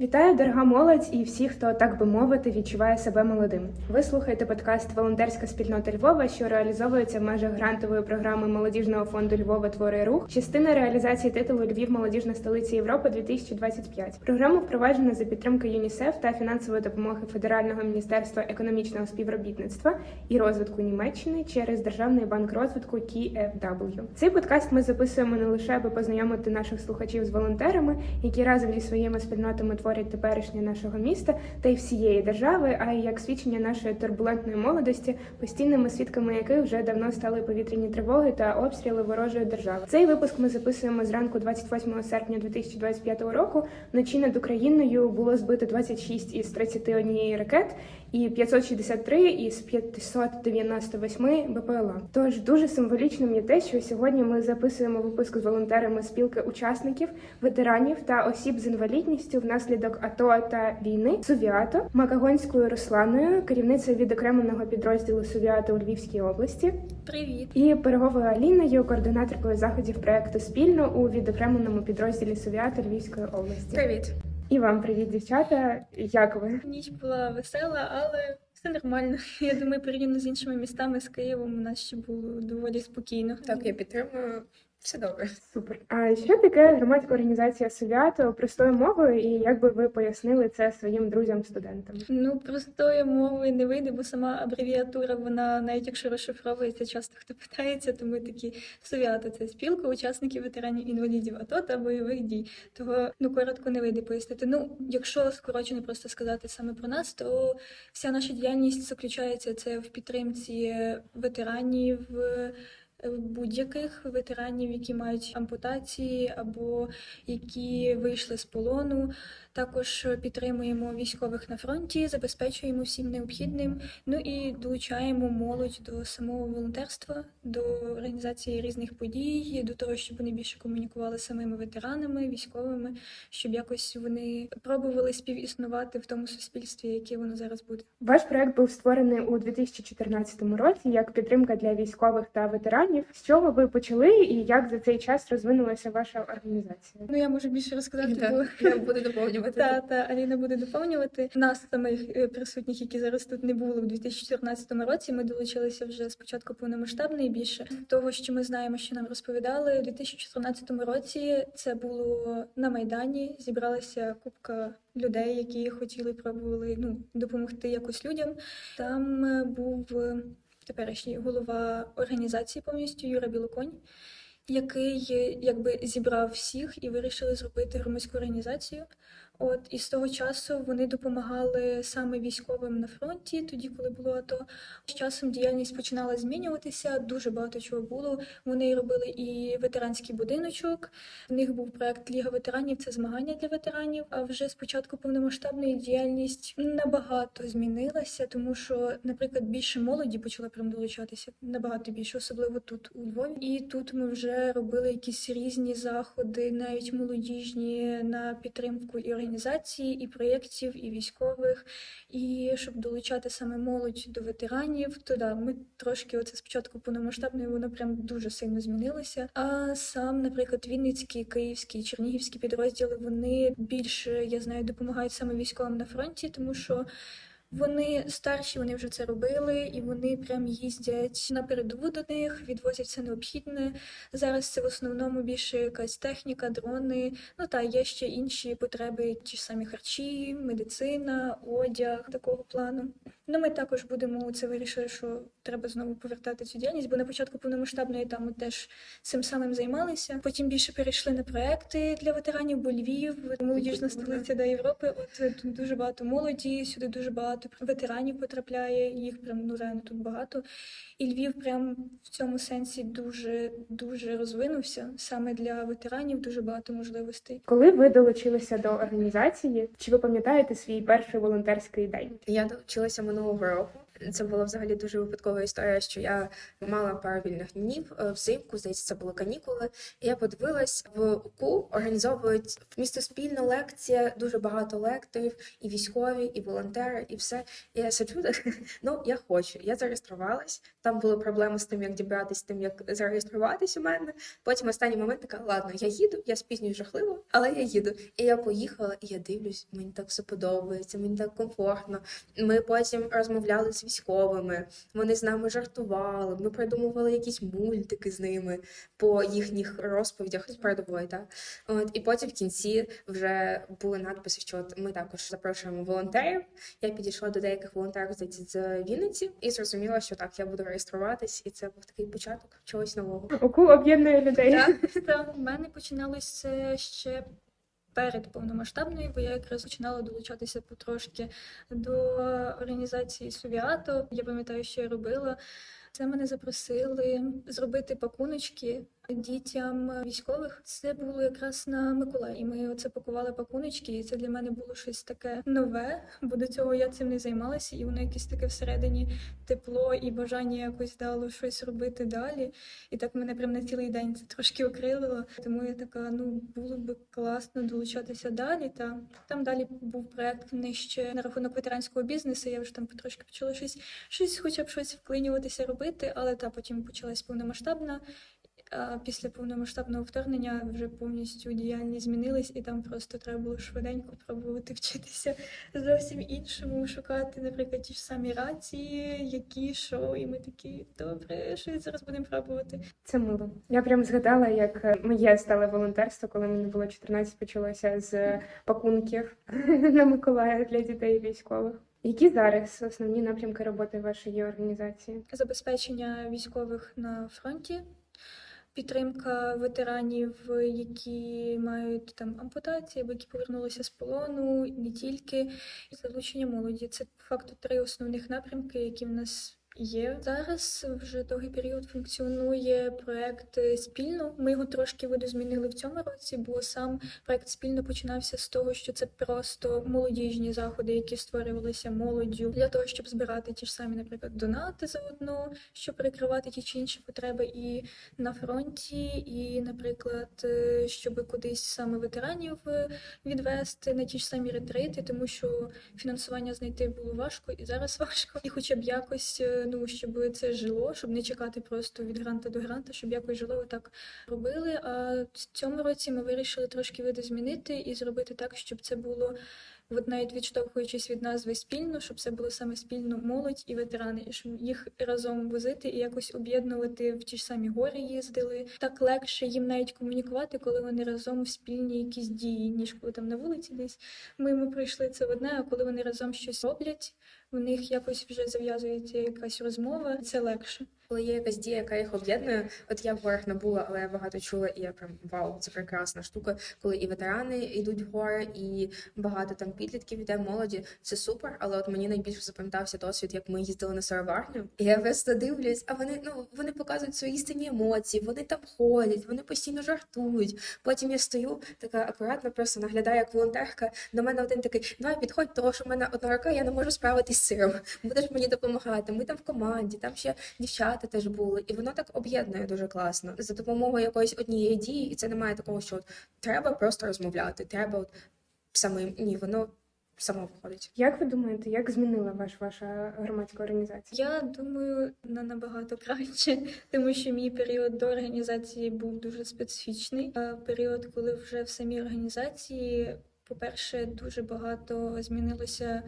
Вітаю, дорога молодь і всі, хто так би мовити, відчуває себе молодим. Ви слухаєте подкаст Волонтерська спільнота Львова, що реалізовується в межах грантової програми молодіжного фонду Львова Твори рух, частина реалізації титулу Львів Молодіжна столиця Європи 2025. Програму впроваджено за підтримки ЮНІСЕФ та фінансової допомоги Федерального міністерства економічного співробітництва і розвитку Німеччини через Державний банк розвитку KfW. Цей подкаст ми записуємо не лише аби познайомити наших слухачів з волонтерами, які разом зі своїми спільнотами творять теперішнє нашого міста та й всієї держави, а й як свідчення нашої турбулентної молодості, постійними свідками яких вже давно стали повітряні тривоги та обстріли ворожої держави. Цей випуск ми записуємо зранку 28 серпня 2025 року. Вночі над Україною було збито 26 із 31 ракет і 563 із 598 БПЛА. Тож дуже символічним є те, що сьогодні ми записуємо випуск з волонтерами спілки учасників, ветеранів та осіб з інвалідністю внаслідок АТО та війни Сувіато Макагонською Русланою, керівницею відокремленого підрозділу Сувіато у Львівській області, Привіт. і Пироговою Аліною, координаторкою заходів проекту спільно у відокремленому підрозділі Сувіато Львівської області. Привіт. І вам привіт, дівчата. Як ви? Ніч була весела, але все нормально. Я думаю, порівняно з іншими містами з Києвом у нас ще було доволі спокійно. Так, я підтримую. Все добре. Супер. А що таке громадська організація Совіато простою мовою, і як би ви пояснили це своїм друзям-студентам? Ну, простою мовою не вийде, бо сама абревіатура, вона навіть якщо розшифровується, часто хто питається, то ми такі Совіата це спілка учасників ветеранів інвалідів АТО та бойових дій. Того ну коротко не вийде пояснити. Ну, якщо скорочено просто сказати саме про нас, то вся наша діяльність заключається це в підтримці ветеранів. Е, Будь-яких ветеранів, які мають ампутації або які вийшли з полону, також підтримуємо військових на фронті, забезпечуємо всім необхідним. Ну і долучаємо молодь до самого волонтерства, до організації різних подій, до того, щоб вони більше комунікували з самими ветеранами, військовими, щоб якось вони пробували співіснувати в тому суспільстві, яке воно зараз буде. Ваш проект був створений у 2014 році як підтримка для військових та ветеранів. З чого ви почали і як за цей час розвинулася ваша організація? Ну я можу більше розказати, бо Так, я буду доповнювати. Та, та Аліна буде доповнювати. Нас самих е, присутніх, які зараз тут не було у 2014 році. Ми долучилися вже спочатку повномасштабно і більше того, що ми знаємо, що нам розповідали у 2014 році. Це було на майдані. Зібралася купка людей, які хотіли пробували ну допомогти якось людям. Там е, був е, теперішній голова організації повністю Юра Білоконь який якби зібрав всіх і вирішили зробити громадську організацію. От і з того часу вони допомагали саме військовим на фронті, тоді, коли було АТО. З часом діяльність починала змінюватися. Дуже багато чого було. Вони робили і ветеранський будиночок. В них був проект Ліга ветеранів. Це змагання для ветеранів. А вже з початку повномасштабної діяльність набагато змінилася, тому що, наприклад, більше молоді почала прям долучатися набагато більше, особливо тут у Львові. І тут ми вже робили якісь різні заходи, навіть молодіжні на підтримку і організації, і проєктів, і військових. І щоб долучати саме молодь до ветеранів, то да, ми трошки оце спочатку повномасштабної воно прям дуже сильно змінилося. А сам, наприклад, Вінницький, Київський, Чернігівські підрозділи вони більше я знаю допомагають саме військовим на фронті, тому що. Вони старші, вони вже це робили, і вони прям їздять на передову до них, відвозять все необхідне. Зараз це в основному більше якась техніка, дрони. Ну та є ще інші потреби, ті ж самі харчі, медицина, одяг такого плану. Ну, ми також будемо це вирішили, що треба знову повертати цю діяльність, бо на початку повномасштабної там ми теж цим самим займалися. Потім більше перейшли на проекти для ветеранів, бо Львів, молодіжна столиця до Європи. От е, тут дуже багато молоді, сюди дуже багато ветеранів потрапляє. Їх прям ну реально тут багато. І Львів прям в цьому сенсі дуже дуже розвинувся. Саме для ветеранів дуже багато можливостей. Коли ви долучилися до організації, чи ви пам'ятаєте свій перший волонтерський день? Я долучилася минулого року. Це була взагалі дуже випадкова історія, що я мала пару вільних днів е, взимку, здається, це були канікули. І я подивилась в УКУ організовують місто спільно лекція, дуже багато лекторів, і військові, і волонтери, і все. І я сиджу, ну я хочу. Я зареєструвалась. Там були проблеми з тим, як дібратись, з тим, як зареєструватись у мене. Потім останній момент така, ладно, я їду, я спізнюю жахливо, але я їду. І я поїхала, і я дивлюсь, мені так все подобається, мені так комфортно. Ми потім розмовляли з військовими, вони з нами жартували, ми придумували якісь мультики з ними по їхніх розповідях з передової. Так? От, і потім в кінці вже були надписи, що от ми також запрошуємо волонтерів. Я підійшла до деяких волонтерів здається, з Вінниці і зрозуміла, що так, я буду реєструватись, і це був такий початок чогось нового. УКУ об'єднує людей. Та в мене починалось ще перед повномасштабною, бо я якраз починала долучатися потрошки до організації Сувіато. Я пам'ятаю, що я робила. Це мене запросили зробити пакуночки дітям військових. Це було якраз на Миколаї. Ми оце пакували пакуночки, і це для мене було щось таке нове, бо до цього я цим не займалася, і воно якесь таке всередині тепло і бажання якось дало щось робити далі. І так мене прям на цілий день це трошки окрилило. Тому я така, ну було би класно долучатися далі. Та там далі був проект нижче на рахунок ветеранського бізнесу. Я вже там потрошки почала щось, щось, хоча б щось вклинюватися робити, але та потім почалась повномасштабна. Після повномасштабного вторгнення вже повністю діяльність змінилась, і там просто треба було швиденько пробувати вчитися зовсім іншому, шукати, наприклад, ті ж самі рації, які що, і ми такі добре, що зараз будемо пробувати. Це мило. Я прям згадала, як моє стале волонтерство, коли мені було 14, почалося з пакунків на Миколая для дітей військових. Які зараз основні напрямки роботи вашої організації? Забезпечення військових на фронті. Підтримка ветеранів, які мають там ампутації, або які повернулися з полону, не тільки залучення молоді. Це по факту три основних напрямки, які в нас є. Зараз вже довгий період функціонує проект спільно. Ми його трошки видозмінили в цьому році, бо сам проект спільно починався з того, що це просто молодіжні заходи, які створювалися молоддю для того, щоб збирати ті ж самі, наприклад, донати заодно, щоб перекривати ті чи інші потреби і на фронті, і, наприклад, е, щоб кудись саме ветеранів е, відвести на ті ж самі ретрити, тому що фінансування знайти було важко і зараз важко. І хоча б якось, е, ну щоб це жило, щоб не чекати просто від гранта до гранта, щоб якось жило так робили. А в цьому році ми вирішили трошки видозмінити і зробити так, щоб це було. От навіть відштовхуючись від назви спільно, щоб це було саме спільно молодь і ветерани, і щоб їх разом возити і якось об'єднувати в ті ж самі гори їздили. Так легше їм навіть комунікувати, коли вони разом в спільні якісь дії, ніж коли там на вулиці десь ми, ми пройшли це одне, а коли вони разом щось роблять, у них якось вже зав'язується якась розмова. Це легше. Коли є якась дія, яка їх об'єднує, от я в горах не була, але я багато чула, і я прям вау, це прекрасна штука. Коли і ветерани йдуть в гори, і багато там підлітків іде молоді. Це супер. Але от мені найбільше запам'ятався досвід, як ми їздили на сироварню. І я просто дивлюсь, а вони ну вони показують свої істинні емоції, вони там ходять, вони постійно жартують. Потім я стою така акуратно, просто наглядаю як волонтерка. До мене один такий, давай підходь, того що в мене одна рука, я не можу справитись з сиром. Будеш мені допомагати. Ми там в команді, там ще дівчата теж були, і воно так об'єднує дуже класно за допомогою якоїсь однієї дії, і це немає такого, що от, треба просто розмовляти, треба от самим ні, воно само виходить. Як ви думаєте, як змінила ваш ваша громадська організація? Я думаю, на набагато краще, тому що мій період до організації був дуже специфічний. А період, коли вже в самій організації, по-перше, дуже багато змінилося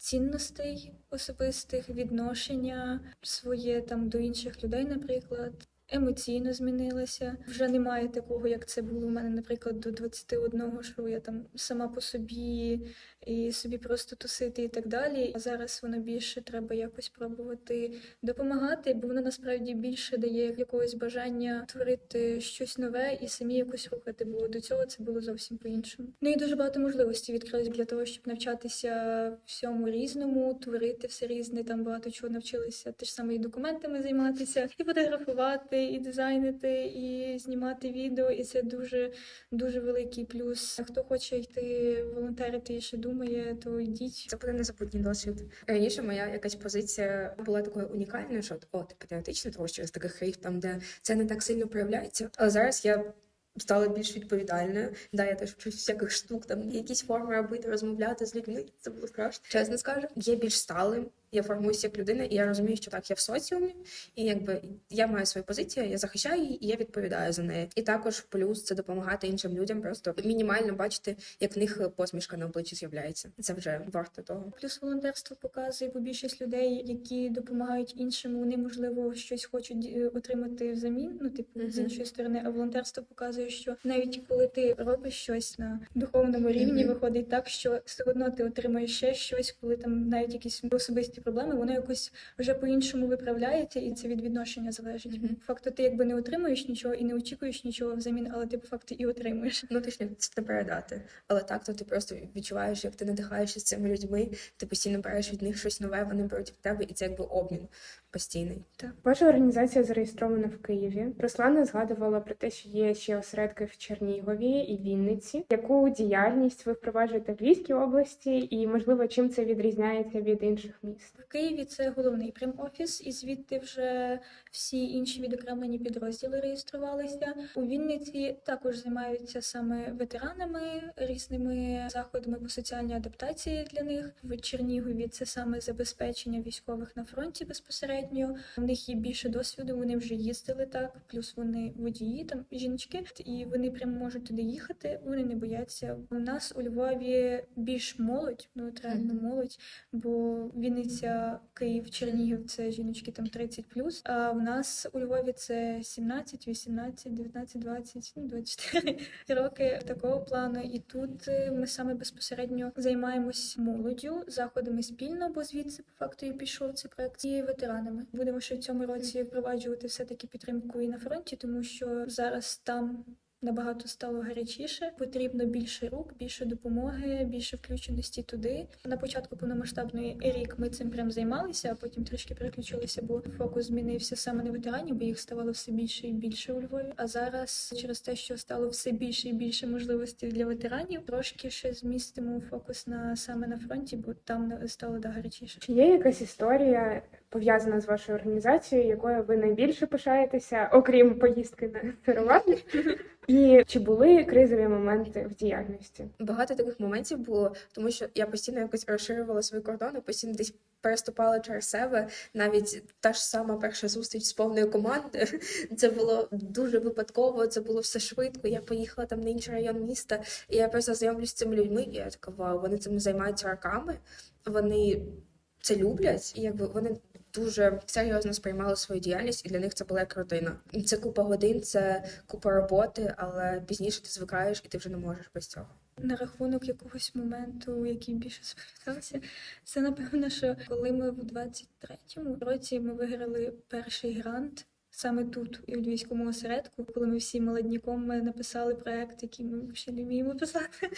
цінностей особистих, відношення своє там до інших людей, наприклад. Емоційно змінилася. Вже немає такого, як це було у мене, наприклад, до 21, що я там сама по собі і собі просто тусити і так далі. А зараз воно більше треба якось пробувати допомагати, бо воно насправді більше дає якогось бажання творити щось нове і самі якось рухати. Бо до цього це було зовсім по-іншому. Ну і дуже багато можливостей відкрилось для того, щоб навчатися всьому різному, творити все різне. Там багато чого навчилися. Те ж саме і документами займатися, і фотографувати, і дизайнити, і знімати відео, і це дуже дуже великий плюс. Хто хоче йти волонтерити і ще думає, то йдіть. Це буде незабутній досвід. Раніше моя якась позиція була такою унікальною, що от, о, ти патріотична, тому що з таких країв там, де це не так сильно проявляється. Але зараз я стала більш відповідальною. Да, я теж вчусь всяких штук, там якісь форми робити, розмовляти з людьми. Це було страшно. Чесно скажу, є більш сталим. Я формуюся як людина, і я розумію, що так я в соціумі, і якби я маю свою позицію, я захищаю її, і я відповідаю за неї. І також плюс це допомагати іншим людям, просто мінімально бачити, як в них посмішка на обличчі з'являється. Це вже варто того. Плюс волонтерство показує, бо більшість людей, які допомагають іншим, вони можливо щось хочуть е, отримати взамін. Ну, типу, з іншої сторони, а волонтерство показує, що навіть коли ти робиш щось на духовному рівні, Мгм. виходить так, що все одно ти отримаєш ще щось, коли там навіть якісь особисті проблеми, воно якось вже по-іншому виправляється, і це від відношення залежить. Mm -hmm. факту, ти якби не отримуєш нічого і не очікуєш нічого взамін, але ти по факту і отримуєш. Ну ти це не передати. Але так, то ти просто відчуваєш, як ти надихаєшся з цими людьми, ти постійно береш від них щось нове, вони беруть від тебе, і це якби обмін постійний. Ваша організація зареєстрована в Києві. Руслана згадувала про те, що є ще осередки в Чернігові і Вінниці. Яку діяльність ви впроваджуєте в Львівській області, і можливо, чим це відрізняється від інших міст? В Києві це головний прем-офіс, і звідти вже всі інші відокремлені підрозділи реєструвалися. У Вінниці також займаються саме ветеранами, різними заходами по соціальній адаптації для них. В Чернігові це саме забезпечення військових на фронті безпосередньо. У них є більше досвіду, вони вже їздили так, плюс вони водії, там жіночки, і вони прямо можуть туди їхати. Вони не бояться. У нас у Львові більш молодь, ну реально молодь бо Вінниця, Київ, Чернігів це жіночки там 30 А в нас у Львові це 17, 18, 19, 20, ну, 24 роки такого плану. І тут е, ми саме безпосередньо займаємось молоддю, заходами спільно, бо звідси по факту і пішов цей проект і ветеранами. Будемо ще в цьому році впроваджувати все таки підтримку і на фронті, тому що зараз там. Набагато стало гарячіше, потрібно більше рук, більше допомоги, більше включеності туди. На початку повномасштабної рік ми цим прям займалися, а потім трішки переключилися, бо фокус змінився саме на ветеранів, бо їх ставало все більше і більше у Львові. А зараз, через те, що стало все більше і більше можливостей для ветеранів, трошки ще змістимо фокус на саме на фронті, бо там стало да гарячіше. Чи є якась історія пов'язана з вашою організацією, якою ви найбільше пишаєтеся, окрім поїздки на Сировату? І чи були кризові моменти в діяльності? Багато таких моментів було, тому що я постійно якось розширювала свої кордони, постійно десь переступала через себе. Навіть та ж сама перша зустріч з повною командою. Це було дуже випадково, це було все швидко. Я поїхала там на інший район міста, і я просто знайомлюсь з цими людьми. І я така вау, вони цим займаються роками. Вони це люблять, і якби вони дуже серйозно сприймали свою діяльність, і для них це була як родина. Це купа годин, це купа роботи, але пізніше ти звикаєш і ти вже не можеш без цього. На рахунок якогось моменту, який більше запам'ятався, це напевно, що коли ми в 23-му році ми виграли перший грант. Саме тут, і у Львівському осередку, коли ми всі молодніком написали проект, який ми ще не вміємо писати.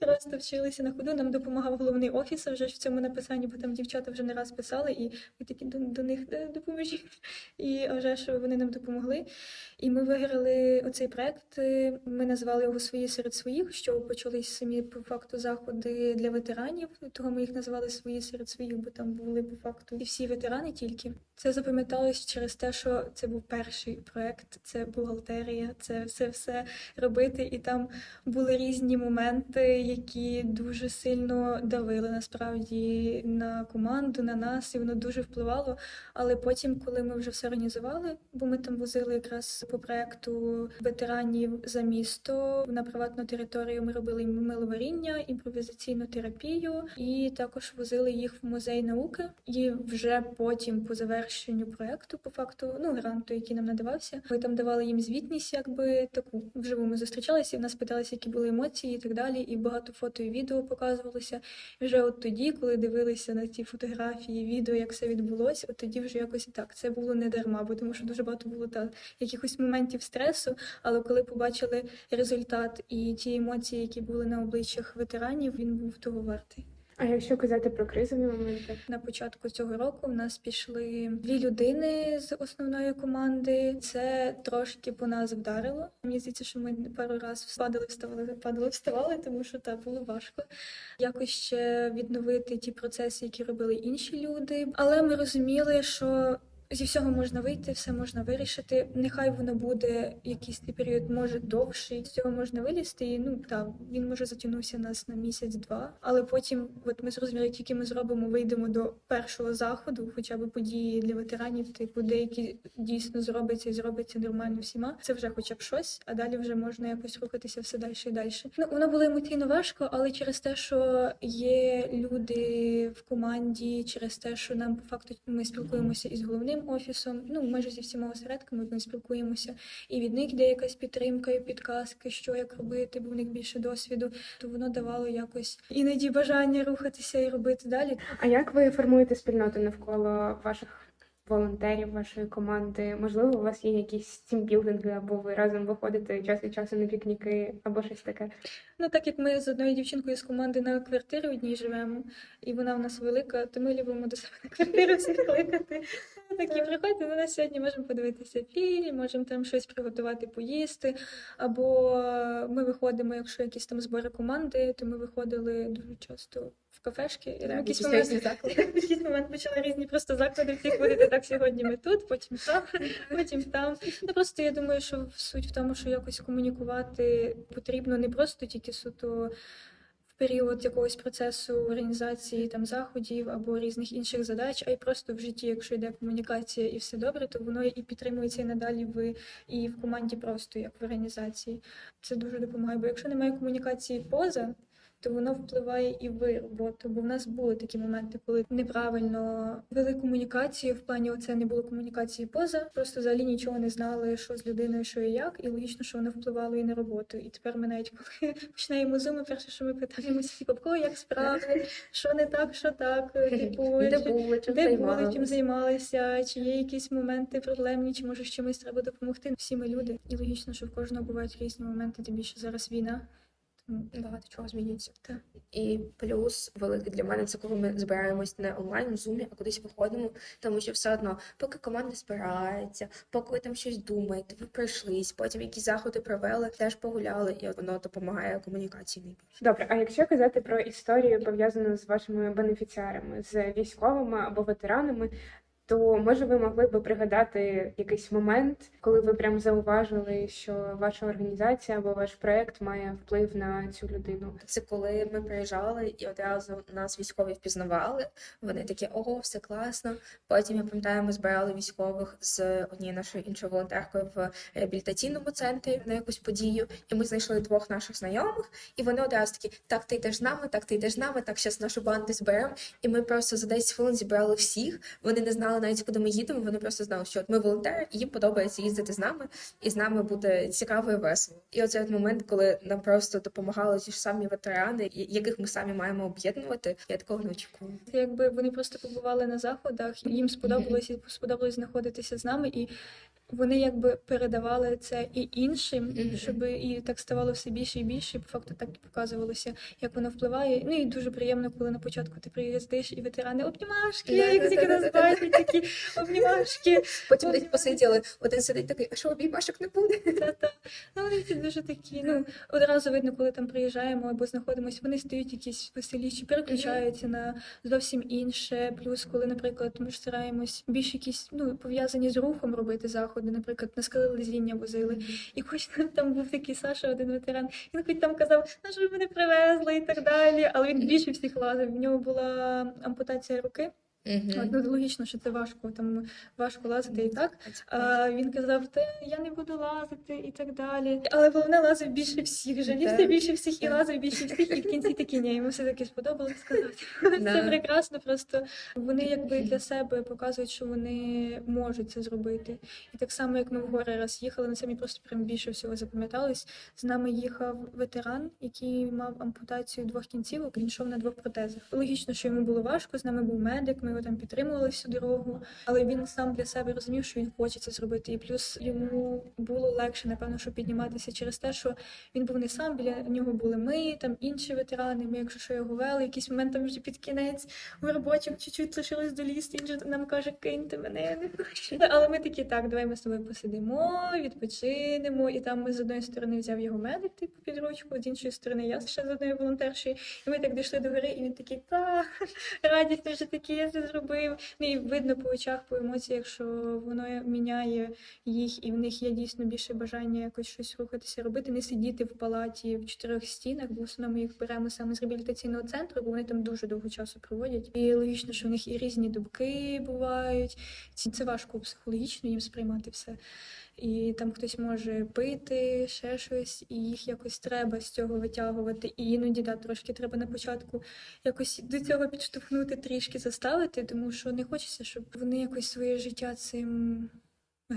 Просто вчилися на ходу. Нам допомагав головний офіс вже ж в цьому написанні, бо там дівчата вже не раз писали, і ми такі до, до них «Е, допоможіть. І вже що вони нам допомогли. І ми виграли оцей проект. Ми назвали його свої серед своїх, що почались самі по факту заходи для ветеранів. Того ми їх назвали свої серед своїх, бо там були по факту і всі ветерани тільки. Це запам'яталось через те, що це був перший проект, це бухгалтерія, це все все робити. І там були різні моменти, які дуже сильно давили насправді на команду, на нас, і воно дуже впливало. Але потім, коли ми вже все організували, бо ми там возили якраз по проекту ветеранів за місто на приватну територію, ми робили миловаріння, імпровізаційну терапію, і також возили їх в музей науки. І вже потім, по завершенню проекту, по факту, ну гранту, який нам надавався, ми там давали їм звітність, якби таку вживу. Ми зустрічалися, і в нас питалися, які були емоції, і так далі. І багато фото і відео показувалося. І вже от тоді, коли дивилися на ті фотографії, відео, як все відбулося, от тоді вже якось так. Це було не дарма, бо тому що дуже багато було та якихось моментів стресу. Але коли побачили результат і ті емоції, які були на обличчях ветеранів, він був того вартий. А якщо казати про кризові моменти, На початку цього року в нас пішли дві людини з основної команди. Це трошки по нас вдарило. Мені здається, що ми пару разів падали, вставали, падали, вставали, тому що та було важко. Якось ще відновити ті процеси, які робили інші люди. Але ми розуміли, що. Зі всього можна вийти, все можна вирішити. Нехай воно буде якийсь період, може довший. З цього можна вилізти. І ну так, він може затягнувся нас на місяць-два. Але потім, от ми зрозуміли, тільки ми зробимо, вийдемо до першого заходу, хоча б події для ветеранів, типу деякі дійсно зробиться і зробиться нормально всіма. Це вже хоча б щось, а далі вже можна якось рухатися все далі і далі. Ну воно було емоційно важко, але через те, що є люди в команді, через те, що нам по факту ми спілкуємося із головним офісом. Ну майже зі всіма осередками ми спілкуємося, і від них де якась підтримка і підказки, що як робити, бо в них більше досвіду, то воно давало якось іноді бажання рухатися і робити далі. а як ви формуєте спільноту навколо ваших волонтерів, вашої команди? Можливо, у вас є якісь тімбілдинги, або ви разом виходите час від часу на пікніки, або щось таке? Ну, так як ми з одною дівчинкою з команди на квартирі одній живемо, і вона в нас велика, то ми любимо до себе на квартиру всіх кликати. Такі приходьте до нас сьогодні, можемо подивитися фільм, можемо там щось приготувати, поїсти. Або ми виходимо, якщо якісь там збори команди, то ми виходили дуже часто в кафешки. І в якийсь момент в якийсь момент почали різні просто заклади всіх ходити. Так сьогодні ми тут, потім там, потім там. Ну просто я думаю, що суть в тому, що якось комунікувати потрібно не просто тільки суто. В період якогось процесу організації там заходів або різних інших задач, а й просто в житті, якщо йде комунікація і все добре, то воно і підтримується і надалі в і в команді, просто як в організації. Це дуже допомагає. Бо якщо немає комунікації поза, то воно впливає і в роботу. Бо в нас були такі моменти, коли неправильно вели комунікацію. В плані оце не було комунікації поза. Просто взагалі нічого не знали, що з людиною, що і як, і логічно, що воно впливало і на роботу. І тепер ми навіть коли починаємо зуми, перше, що ми питаємося, типу, кого як справи, що не так, що так, типу, Де були, чим де були, займалися. чим займалися, чи є якісь моменти проблемні, чи може з чимось треба допомогти. Всі ми люди, і логічно, що в кожного бувають різні моменти, тим більше зараз війна. Багато чого змінюється. І плюс великий для мене це коли ми збираємось не онлайн в зумі, а кудись виходимо, тому що все одно, поки команда збирається, поки ви там щось думаєте, ви пройшлись, потім якісь заходи провели, теж погуляли, і воно допомагає комунікації найбільше. Добре, а якщо казати про історію пов'язану з вашими бенефіціарами, з військовими або ветеранами, то може ви могли би пригадати якийсь момент, коли ви прям зауважили, що ваша організація або ваш проект має вплив на цю людину? Це коли ми приїжджали і одразу нас військові впізнавали. Вони такі, ого, все класно. Потім я пам'ятаю, ми збирали військових з однією нашою іншою волонтеркою в реабілітаційному центрі на якусь подію. І ми знайшли двох наших знайомих, і вони одразу такі: так, ти йдеш з нами, так, ти йдеш з нами, так, зараз нашу банду зберемо. І ми просто за 10 хвилин зібрали всіх. Вони не знали навіть, куди ми їдемо. Вони просто знали, що от ми волонтери, і їм подобається їздити з нами, і з нами буде цікаво і весело. І оцей момент, коли нам просто допомагали ті ж самі ветерани, яких ми самі маємо об'єднувати, я такого не очікувала. Якби вони просто побували на заходах, їм їм і сподобалось знаходитися з нами, і вони якби передавали це і іншим, Мгм. щоб і так ставало все більше і більше. І по факту так і показувалося, як воно впливає. Ну і дуже приємно, коли на початку ти приїздиш, і ветерани обнімашки, як тільки нас бачать, такі обнімашки. Потім десь посиділи, один сидить такий, а що обіймашок не буде? Та-та. Ну, вони дуже такі. Ну одразу видно, коли там приїжджаємо або знаходимося, вони стають якісь веселіші, переключаються на зовсім інше. Плюс, коли, наприклад, ми ж стараємось більш якісь ну пов'язані з рухом робити заходи. Наприклад, на скелелезіння возили. І хоч там був такий Саша, один ветеран, він хоч там казав, на що ви мене привезли і так далі. Але він більше всіх лазив. В нього була ампутація руки. От, ну, логічно, що це важко, там важко лазити і так. А він казав, та я не буду лазити і так далі. Але головне лазив більше всіх, жалівся більше всіх і лазив більше всіх, і в кінці такі ні, йому все таки сподобалось сказати. Це прекрасно. Просто вони якби для себе показують, що вони можуть це зробити. І так само, як ми в гори раз їхали, на це мені просто прям більше всього запам'яталось. З нами їхав ветеран, який мав ампутацію двох кінцівок, він йшов на двох протезах. Логічно, що йому було важко. З нами був медик. Ми його там підтримували всю дорогу. Але він сам для себе розумів, що він хоче це зробити. І плюс йому було легше, напевно, що підніматися через те, що він був не сам, біля нього були ми, там інші ветерани. Ми, якщо що його вели, якийсь момент там вже під кінець у робочим чуть-чуть лишилось долізти. Він же нам каже, киньте мене, я не хочу. Але ми такі, так, давай ми з тобою посидимо, відпочинемо. І там ми з одної сторони взяв його медик, типу, під ручку, з іншої сторони я ще з одної волонтерші. І ми так дійшли до гори, і він такий, та радісно, що таке я зробив. Ну і видно по очах, по емоціях, що воно міняє їх, і в них є дійсно більше бажання якось щось рухатися, робити, не сидіти в палаті в чотирьох стінах, бо в основному їх беремо саме з реабілітаційного центру, бо вони там дуже довго часу проводять. І логічно, що в них і різні думки бувають. Це важко психологічно їм сприймати все. І там хтось може пити, ще щось, і їх якось треба з цього витягувати. І іноді да, трошки треба на початку якось до цього підштовхнути, трішки заставити, тому що не хочеться, щоб вони якось своє життя цим.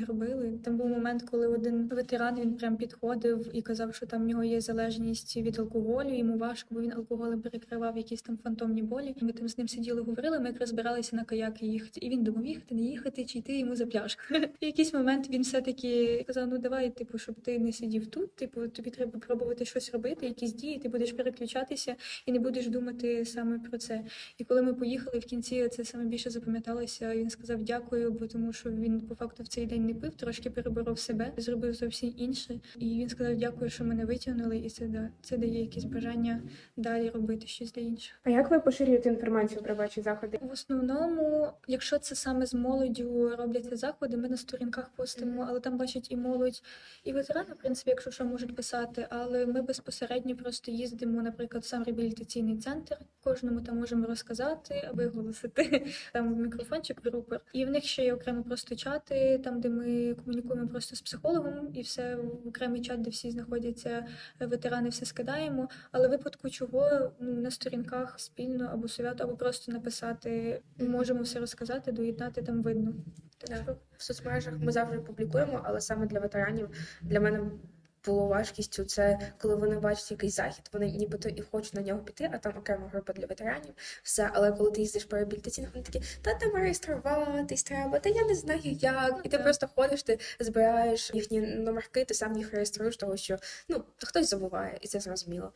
Робили. Там був момент, коли один ветеран він прям підходив і казав, що там в нього є залежність від алкоголю, йому важко, бо він алкоголем перекривав якісь там фантомні болі. Ми там з ним сиділи, говорили. Ми якраз збиралися на каяки їхати. І він думав, їхати, не їхати, чи йти йому за пляшку. І якийсь момент він все-таки казав: ну давай, типу, щоб ти не сидів тут. Типу, тобі треба пробувати щось робити, якісь дії, ти будеш переключатися і не будеш думати саме про це. І коли ми поїхали в кінці, це саме більше запам'яталося. Він сказав дякую, бо тому що він по факту в цей день не пив, трошки переборов себе, зробив зовсім інше. І він сказав дякую, що мене витягнули, і це да, це дає якесь бажання далі робити щось для інших. А як ви поширюєте інформацію про ваші заходи? В основному, якщо це саме з молоддю робляться заходи, ми на сторінках постимо, але там бачать і молодь, і ветерани, в принципі, якщо що можуть писати. Але ми безпосередньо просто їздимо, наприклад, в сам реабілітаційний центр. Кожному там можемо розказати, виголосити там мікрофончик в рупор. І в них ще є окремо просто чати, там де ми комунікуємо просто з психологом, і все в окремий чат, де всі знаходяться е, ветерани, все скидаємо. Але випадку чого ну, на сторінках спільно або свято, або просто написати, можемо все розказати, доєднати там видно. Так Так. що В соцмережах ми завжди публікуємо, але саме для ветеранів для мене було важкістю це коли вони бачать якийсь захід, вони нібито і хочуть на нього піти, а там окрема група для ветеранів. Все, але коли ти їздиш по реабілітаційних, вони такі, та там реєструватись треба, та я не знаю як. І ти просто ходиш, ти збираєш їхні номерки, ти сам їх реєструєш, того що ну хтось забуває, і це зрозуміло.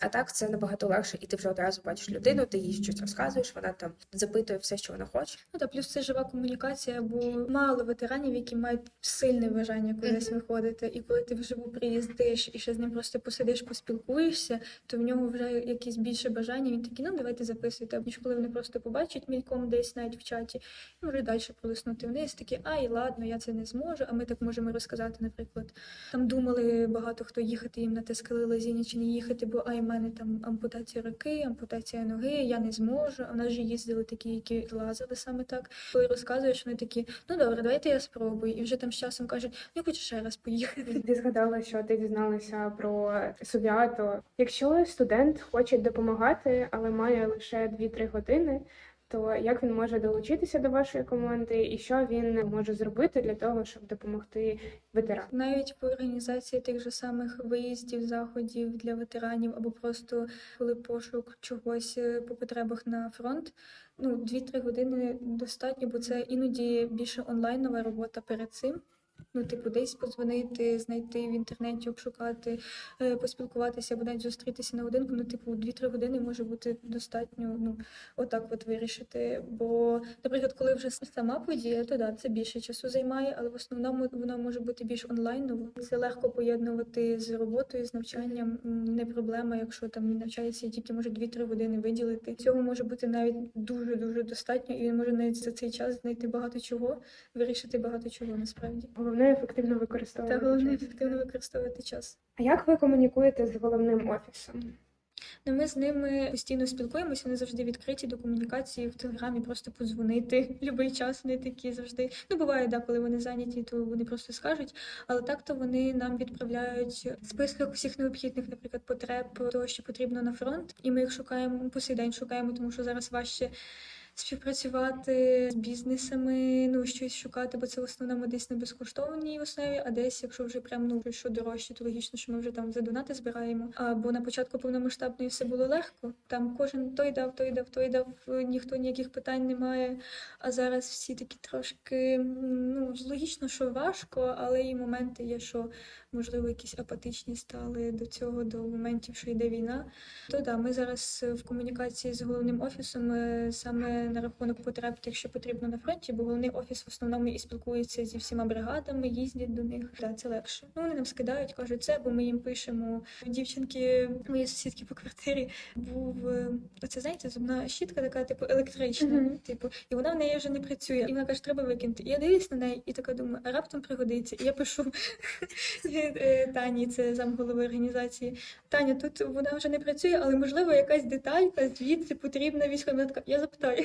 А так це набагато легше, і ти вже одразу бачиш людину, ти їй щось розказуєш, вона там запитує все, що вона хоче. Ну та плюс це жива комунікація, бо мало ветеранів, які мають сильне бажання кудись виходити. І коли ти вживу приїздиш і ще з ним просто посидиш, поспілкуєшся, то в нього вже якесь більше бажання. Він такий, ну давайте записуйте. Ніж коли вони просто побачать мільком десь навіть в чаті, і може далі пролиснути вниз. Такі, ай, ладно, я це не зможу. А ми так можемо розказати, наприклад. Там думали багато хто їхати їм на те скалилазіння чи не їхати, бо ай, мене там ампутація руки, ампутація ноги, я не зможу. А в нас же їздили такі, які лазили саме так. Коли розказуєш, вони такі, ну добре, давайте я спробую. І вже там з часом кажуть, ну я хочу ще раз поїхати. Ти згадала, що ти дізналася про Сувіато. Якщо студент хоче допомагати, але має лише 2-3 години, то як він може долучитися до вашої команди, і що він може зробити для того, щоб допомогти ветеранам? Навіть по організації тих же самих виїздів, заходів для ветеранів, або просто коли пошук чогось е, по потребах на фронт. Ну, 2-3 години достатньо, бо це іноді більше онлайнова робота перед цим. Ну, типу, десь подзвонити, знайти в інтернеті, обшукати, е, поспілкуватися або навіть зустрітися на годинку. Ну, типу, 2-3 години може бути достатньо. Ну, отак от вирішити. Бо, наприклад, коли вже сама подія, то да, це більше часу займає, але в основному воно може бути більш онлайново. Це легко поєднувати з роботою, з навчанням. Не проблема, якщо там навчається тільки може 2-3 години виділити. Цього може бути навіть дуже дуже достатньо, і він може навіть за цей час знайти багато чого, вирішити багато чого насправді. Головне ефективно Та використовувати. головне час. ефективно використовувати час. А як ви комунікуєте з головним офісом? Ну, ми з ними постійно спілкуємося, вони завжди відкриті до комунікації в телеграмі, просто подзвонити будь-який час. Вони такі завжди. Ну, буває, да, коли вони зайняті, то вони просто скажуть. Але так то вони нам відправляють список всіх необхідних, наприклад, потреб того, що потрібно на фронт. І ми їх шукаємо по сей день шукаємо, тому що зараз важче. Співпрацювати з бізнесами, ну щось шукати, бо це в основному десь на безкоштовній основі, а десь, якщо вже прям ну що дорожче, то логічно, що ми вже там за донати збираємо. А бо на початку повномасштабної все було легко. Там кожен той дав, той дав, той дав, ніхто ніяких питань не має. А зараз всі такі трошки ну логічно, що важко, але і моменти є, що можливо якісь апатичні стали до цього, до моментів, що йде війна. То да, ми зараз в комунікації з головним офісом е, саме на рахунок потреб, тих, що потрібно на фронті, бо головний офіс в основному і спілкується зі всіма бригадами, їздять до них. Да, це легше. Ну вони нам скидають, кажуть це, бо ми їм пишемо. Дівчинки моєї сусідки по квартирі був е, оце знаєте, зубна щітка, така типу електрична. Мгм. Типу, і вона в неї вже не працює. І вона каже, треба викинути. І я дивлюсь на неї і така думаю, а раптом пригодиться. І я пишу е, Тані, це замголови організації. Таня, тут вона вже не працює, але можливо якась деталька звідси потрібна військова. Я запитаю.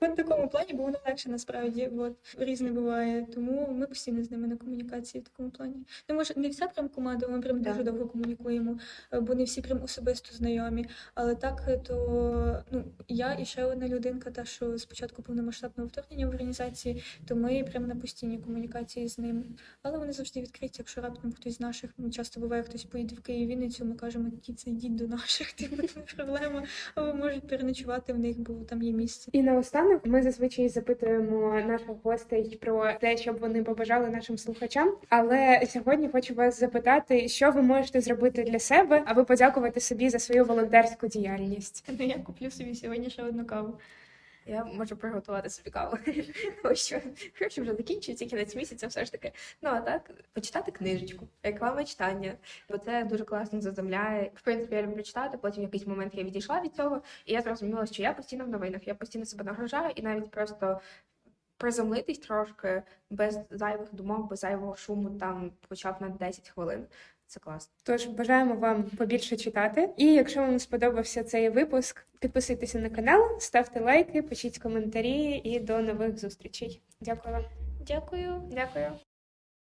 В такому плані, бо воно легше насправді, от різне буває. Тому ми постійно з ними на комунікації в такому плані. Ну, може, не вся прям команда, ми прям дуже довго комунікуємо, бо не всі прям особисто знайомі. Але так, то ну я і ще одна людинка, та що спочатку повномасштабного вторгнення в організації, то ми прямо на постійній комунікації з ними. Але вони завжди відкриті. Якщо раптом хтось з наших ну, часто буває, хтось поїде в Київ Вінницю, ми кажемо, це йдіть до наших, типу не проблема. Або можуть переночувати в них, бо там є місце. І наостанок ми зазвичай запитуємо наших гостей про те, щоб вони побажали нашим слухачам. Але сьогодні хочу вас запитати, що ви можете зробити для себе, аби подякувати собі за свою волонтерську діяльність. Я куплю собі сьогодні ще одну каву. Я можу приготувати собі каву, тому що гроші вже закінчуються кінець місяця, все ж таки. Ну а так, почитати книжечку, реклама читання, бо це дуже класно заземляє. В принципі, я люблю читати. Потім якийсь момент я відійшла від цього, і я зрозуміла, що я постійно в новинах, я постійно себе нагружаю, і навіть просто приземлитись трошки без зайвих думок, без зайвого шуму, там хоча б на 10 хвилин. Це класно. Тож бажаємо вам побільше читати. І якщо вам сподобався цей випуск, підписуйтеся на канал, ставте лайки, пишіть коментарі і до нових зустрічей. Дякую вам. Дякую. Дякую.